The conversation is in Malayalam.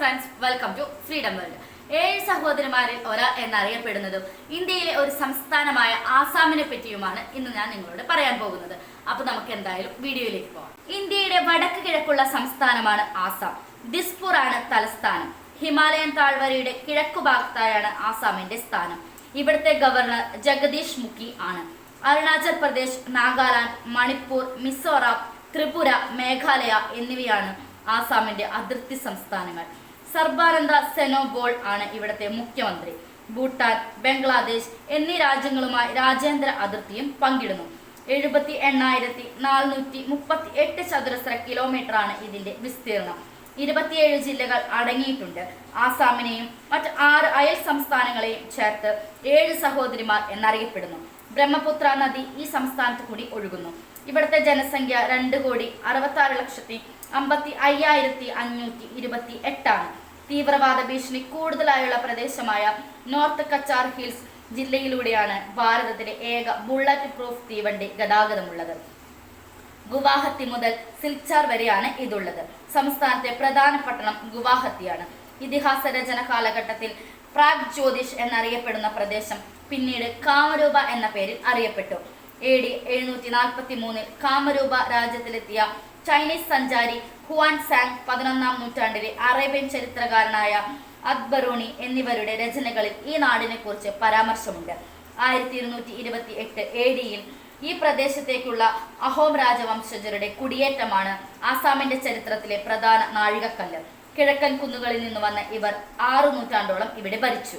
Friends welcome to freedom world ഏഴ് സഹോദരന്മാരിൽ ഒരാൾ എന്നറിയപ്പെടുന്നതും ഇന്ത്യയിലെ ഒരു സംസ്ഥാനമായ ആസാമിനെ പറ്റിയുമാണ് ഇന്ന് ഞാൻ നിങ്ങളോട് പറയാൻ പോകുന്നത്. അപ്പൊ നമുക്ക് എന്തായാലും വീഡിയോയിലേക്ക് പോകാം ഇന്ത്യയുടെ വടക്ക് കിഴക്കുള്ള സംസ്ഥാനമാണ് ആസാം. ദിസ്പൂർ ആണ് തലസ്ഥാനം. ഹിമാലയൻ താഴ്വരയുടെ കിഴക്കു ഭാഗത്തായാണ് ആസാമിന്റെ സ്ഥാനം. ഇവിടുത്തെ ഗവർണർ ജഗദീഷ് മുഖി ആണ്. അരുണാചൽ പ്രദേശ് നാഗാലാൻഡ് മണിപ്പൂർ മിസോറാം ത്രിപുര മേഘാലയ എന്നിവയാണ് ആസാമിന്റെ അതിർത്തി സംസ്ഥാനങ്ങൾ. സർബാനന്ദ സെനോബോൾ ആണ് ഇവിടുത്തെ മുഖ്യമന്ത്രി. ഭൂട്ടാൻ ബംഗ്ലാദേശ് എന്നീ രാജ്യങ്ങളുമായി രാജ്യാന്തര അതിർത്തിയും പങ്കിടുന്നു. എഴുപത്തി എണ്ണായിരത്തി നാനൂറ്റി മുപ്പത്തി എട്ട് ചതുരശ്ര കിലോമീറ്റർ ആണ് ഇതിന്റെ വിസ്തീർണം ഇരുപത്തിയേഴ് ജില്ലകൾ അടങ്ങിയിട്ടുണ്ട്. ആസാമിനെയും മറ്റ് ആറ് അയൽ സംസ്ഥാനങ്ങളെയും ചേർത്ത് ഏഴ് സഹോദരിമാർ എന്നറിയപ്പെടുന്നു. ബ്രഹ്മപുത്ര നദി ഈ സംസ്ഥാനത്ത് കൂടി ഒഴുകുന്നു. ഇവിടുത്തെ ജനസംഖ്യ രണ്ട് കോടി അറുപത്തി ആറ് ലക്ഷത്തി അമ്പത്തി അയ്യായിരത്തി അഞ്ഞൂറ്റി ഇരുപത്തി എട്ടാണ്. തീവ്രവാദ ഭീഷണി കൂടുതലായുള്ള പ്രദേശമായ നോർത്ത് കച്ചാർ ഹിൽസ് ജില്ലയിലൂടെയാണ് ഭാരതത്തിലെ ഏക ബുള്ളറ്റ് പ്രൂഫ് തീവണ്ടി ഗതാഗതമുള്ളത്. ഗുവാഹത്തി മുതൽ സിൽച്ചാർ വരെയാണ് ഇതുള്ളത്. സംസ്ഥാനത്തെ പ്രധാന പട്ടണം ഗുവാഹത്തിയാണ്. ഇതിഹാസ രചന കാലഘട്ടത്തിൽ പ്രാഗ് ജ്യോതിഷ് എന്നറിയപ്പെടുന്ന പ്രദേശം പിന്നീട് കാമരൂപ എന്ന പേരിൽ അറിയപ്പെട്ടു. എ ഡി എഴുന്നൂറ്റി നാൽപ്പത്തി മൂന്നിൽ കാമരൂപ രാജ്യത്തിലെത്തിയ ചൈനീസ് സഞ്ചാരി ഹുവാൻ സാങ് പതിനൊന്നാം നൂറ്റാണ്ടിലെ അറേബ്യൻ ചരിത്രകാരനായ അക്ബറൂണി എന്നിവരുടെ രചനകളിൽ ഈ നാടിനെ കുറിച്ച് പരാമർശമുണ്ട്. ആയിരത്തി ഇരുന്നൂറ്റി ഇരുപത്തി എട്ട് എ ഡിയിൽ ഈ പ്രദേശത്തേക്കുള്ള അഹോം രാജവംശജരുടെ കുടിയേറ്റമാണ് ആസാമിന്റെ ചരിത്രത്തിലെ പ്രധാന നാഴികക്കല്ല്. കിഴക്കൻ കുന്നുകളിൽ നിന്ന് വന്ന ഇവർ ആറു നൂറ്റാണ്ടോളം ഇവിടെ ഭരിച്ചു.